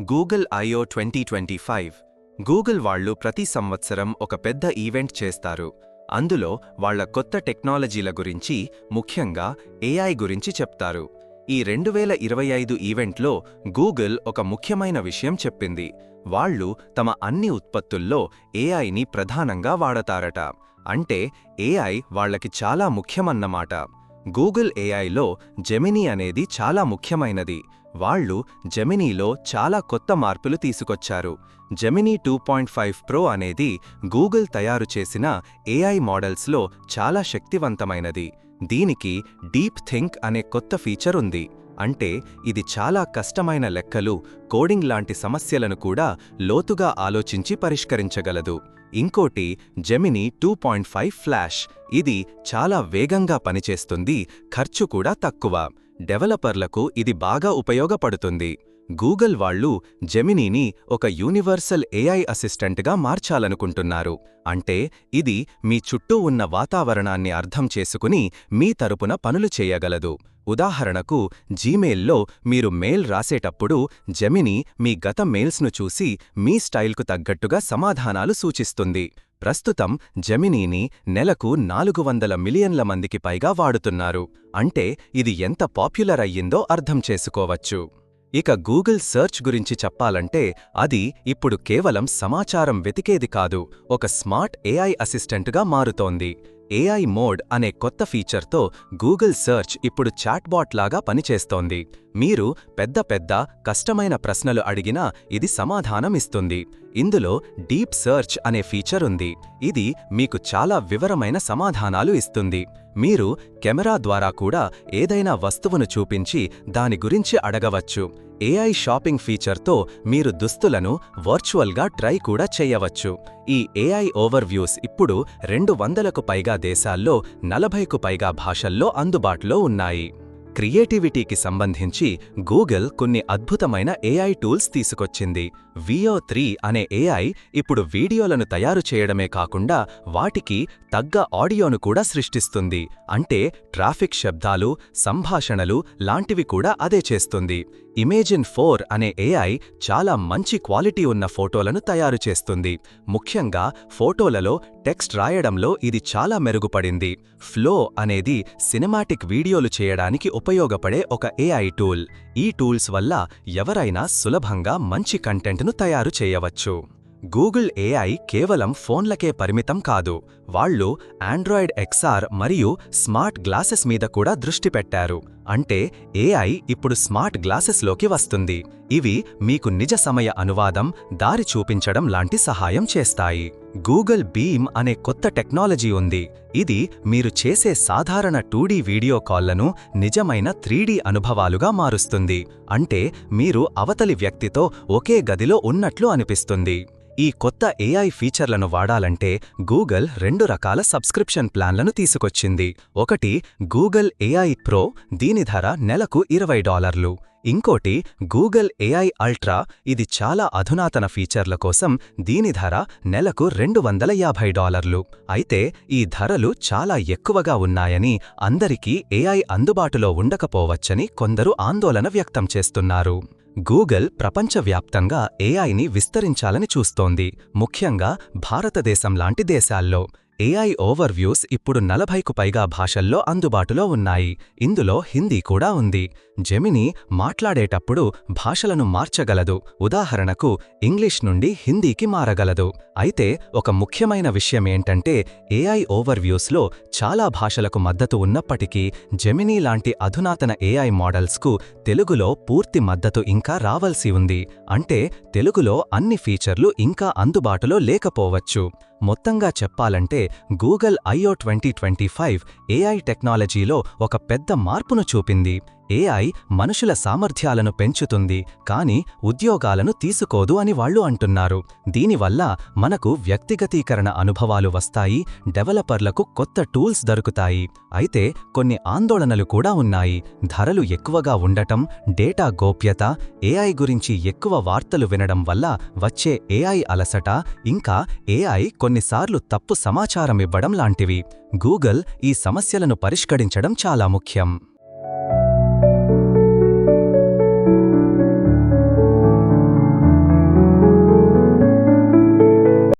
Google IO twenty twenty five Google వాళ్ళు ప్రతి సంవత్సరం ఒక పెద్ద ఈవెంట్ చేస్తారు. అందులో వాళ్ళ కొత్త టెక్నాలజీల గురించి ముఖ్యంగా ఏఐ గురించి చెప్తారు. ఈ రెండు వేల ఇరవై ఐదు ఈవెంట్లో గూగుల్ ఒక ముఖ్యమైన విషయం చెప్పింది. వాళ్ళు తమ అన్ని ఉత్పత్తుల్లో ఏఐని ప్రధానంగా వాడతారట. అంటే ఏఐ వాళ్ళకి చాలా ముఖ్యమన్నమాట. గూగుల్ ఏఐలో జెమినీ అనేది చాలా ముఖ్యమైనది. వాళ్ళు జెమినీలో చాలా కొత్త మార్పులు తీసుకొచ్చారు. Gemini two point five pro అనేది గూగుల్ తయారు చేసిన ఏఐ మోడల్స్లో చాలా శక్తివంతమైనది. దీనికి డీప్ థింక్ అనే కొత్త ఫీచర్ ఉంది. అంటే ఇది చాలా కష్టమైన లెక్కలు కోడింగ్ లాంటి సమస్యలను కూడా లోతుగా ఆలోచించి పరిష్కరించగలదు. ఇంకోటి Gemini two point five flash ఇది చాలా వేగంగా పనిచేస్తుంది ఖర్చు కూడా తక్కువ. డెవలపర్లకు ఇది బాగా ఉపయోగపడుతుంది. గూగుల్ వాళ్ళు జెమినీని ఒక యూనివర్సల్ ఏఐ అసిస్టెంట్గా మార్చాలనుకుంటున్నారు. అంటే ఇది మీ చుట్టూ ఉన్న వాతావరణాన్ని అర్థం చేసుకుని మీ తరపున పనులు చేయగలదు. ఉదాహరణకు జీమెయిల్లో మీరు మెయిల్ రాసేటప్పుడు జెమిని మీ గత మెయిల్స్ను చూసి మీ స్టైల్కు తగ్గట్టుగా సమాధానాలు సూచిస్తుంది. ప్రస్తుతం జెమినీని నెలకు నాలుగు వందల మిలియన్ల మందికి పైగా వాడుతున్నారు. అంటే ఇది ఎంత పాపులర్ అయ్యిందో అర్థం చేసుకోవచ్చు. ఇక గూగుల్ సెర్చ్ గురించి చెప్పాలంటే అది ఇప్పుడు కేవలం సమాచారం వెతికేది కాదు ఒక స్మార్ట్ ఏఐ అసిస్టెంట్గా మారుతోంది. ఏఐ మోడ్ అనే కొత్త ఫీచర్తో గూగుల్ సెర్చ్ ఇప్పుడు చాట్బాట్ లాగా పనిచేస్తోంది. మీరు పెద్ద పెద్ద కష్టమైన ప్రశ్నలు అడిగినా ఇది సమాధానం ఇస్తుంది. ఇందులో డీప్ సెర్చ్ అనే ఫీచర్ ఉంది. ఇది మీకు చాలా వివరమైన సమాధానాలు ఇస్తుంది. మీరు కెమెరా ద్వారా కూడా ఏదైనా వస్తువును చూపించి దాని గురించి అడగవచ్చు. ఏఐ షాపింగ్ ఫీచర్తో మీరు దుస్తులను వర్చువల్గా ట్రై కూడా చేయవచ్చు. ఈ ఏఐ ఓవర్వ్యూస్ ఇప్పుడు రెండు వందలకు పైగా దేశాల్లో నలభైకు పైగా భాషల్లో అందుబాటులో ఉన్నాయి. క్రియేటివిటీకి సంబంధించి గూగుల్ కొన్ని అద్భుతమైన ఏఐ టూల్స్ తీసుకొచ్చింది. వియో త్రీ అనే ఏఐ ఇప్పుడు వీడియోలను తయారు చేయడమే కాకుండా వాటికి తగ్గ ఆడియోను కూడా సృష్టిస్తుంది. అంటే ట్రాఫిక్ శబ్దాలు సంభాషణలు లాంటివి కూడా అదే చేస్తుంది. ఇమేజిన్ ఫోర్ అనే ఏఐ చాలా మంచి క్వాలిటీ ఉన్న ఫోటోలను తయారు చేస్తుంది. ముఖ్యంగా ఫోటోలలో టెక్స్ట్ రాయడంలో ఇది చాలా మెరుగుపడింది. ఫ్లో అనేది సినిమాటిక్ వీడియోలు చేయడానికి ఉపయోగపడే ఒక ఏఐ టూల్ ఈ టూల్స్ వల్ల ఎవరైనా సులభంగా మంచి కంటెంట్ను తయారు చేయవచ్చు. గూగుల్ ఏఐ కేవలం ఫోన్లకే పరిమితం కాదు వాళ్ళు ఆండ్రాయిడ్ ఎక్స్ఆర్ మరియు స్మార్ట్ గ్లాసెస్ మీద కూడా దృష్టి పెట్టారు. అంటే ఏఐ ఇప్పుడు స్మార్ట్ గ్లాసెస్లోకి వస్తుంది. ఇవి మీకు నిజ సమయ అనువాదం దారి చూపించడం లాంటి సహాయం చేస్తాయి. గూగుల్ బీమ్ అనే కొత్త టెక్నాలజీ ఉంది. ఇది మీరు చేసే సాధారణ టూడీ వీడియో కాల్లను నిజమైన త్రీడీ అనుభవాలుగా మారుస్తుంది. అంటే మీరు అవతలి వ్యక్తితో ఒకే గదిలో ఉన్నట్లు అనిపిస్తుంది. ఈ కొత్త ఏఐ ఫీచర్లను వాడాలంటే గూగుల్ రెండు రకాల సబ్స్క్రిప్షన్ ప్లాన్లను తీసుకొచ్చింది. ఒకటి గూగుల్ ఏఐ ప్రో దీని ధర నెలకు ఇరవై డాలర్లు. ఇంకోటి గూగుల్ ఏఐ అల్ట్రా ఇది చాలా అధునాతన ఫీచర్ల కోసం దీని ధర నెలకు రెండు వందల యాభై డాలర్లు. అయితే ఈ ధరలు చాలా ఎక్కువగా ఉన్నాయని అందరికీ ఏఐ అందుబాటులో ఉండకపోవచ్చని కొందరు ఆందోళన వ్యక్తం చేస్తున్నారు. గూగుల్ ప్రపంచవ్యాప్తంగా ఏఐని విస్తరించాలని చూస్తోంది ముఖ్యంగా భారతదేశం లాంటి దేశాల్లో. ఏఐ ఓవర్వ్యూస్ ఇప్పుడు నలభైకు పైగా భాషల్లో అందుబాటులో ఉన్నాయి. ఇందులో హిందీ కూడా ఉంది. జెమిని మాట్లాడేటప్పుడు భాషలను మార్చగలదు. ఉదాహరణకు ఇంగ్లీష్ నుండి హిందీకి మారగలదు. అయితే ఒక ముఖ్యమైన విషయమేంటంటే ఏఐ ఓవర్వ్యూస్లో చాలా భాషలకు మద్దతు ఉన్నప్పటికీ జెమినీ లాంటి అధునాతన ఏఐ మోడల్స్కు తెలుగులో పూర్తి మద్దతు ఇంకా రావలసి ఉంది. అంటే తెలుగులో అన్ని ఫీచర్లు ఇంకా అందుబాటులో లేకపోవచ్చు. మొత్తంగా చెప్పాలంటే Google IO twenty twenty five AI టెక్నాలజీలో ఒక పెద్ద మార్పును చూపింది. ఏఐ మనుషుల సామర్థ్యాలను పెంచుతుంది కానీ ఉద్యోగాలను తీసుకోదు అని వాళ్ళు అంటున్నారు. దీనివల్ల మనకు వ్యక్తిగతీకరణ అనుభవాలు వస్తాయి డెవలపర్లకు కొత్త టూల్స్ దొరుకుతాయి. అయితే కొన్ని ఆందోళనలు కూడా ఉన్నాయి. ధరలు ఎక్కువగా ఉండటం డేటా గోప్యత ఏఐ గురించి ఎక్కువ వార్తలు వినడం వల్ల వచ్చే ఏఐ అలసట ఇంకా ఏఐ కొన్నిసార్లు తప్పు సమాచారం ఇవ్వడం లాంటివి. గూగుల్ ఈ సమస్యలను పరిష్కరించడం చాలా ముఖ్యం.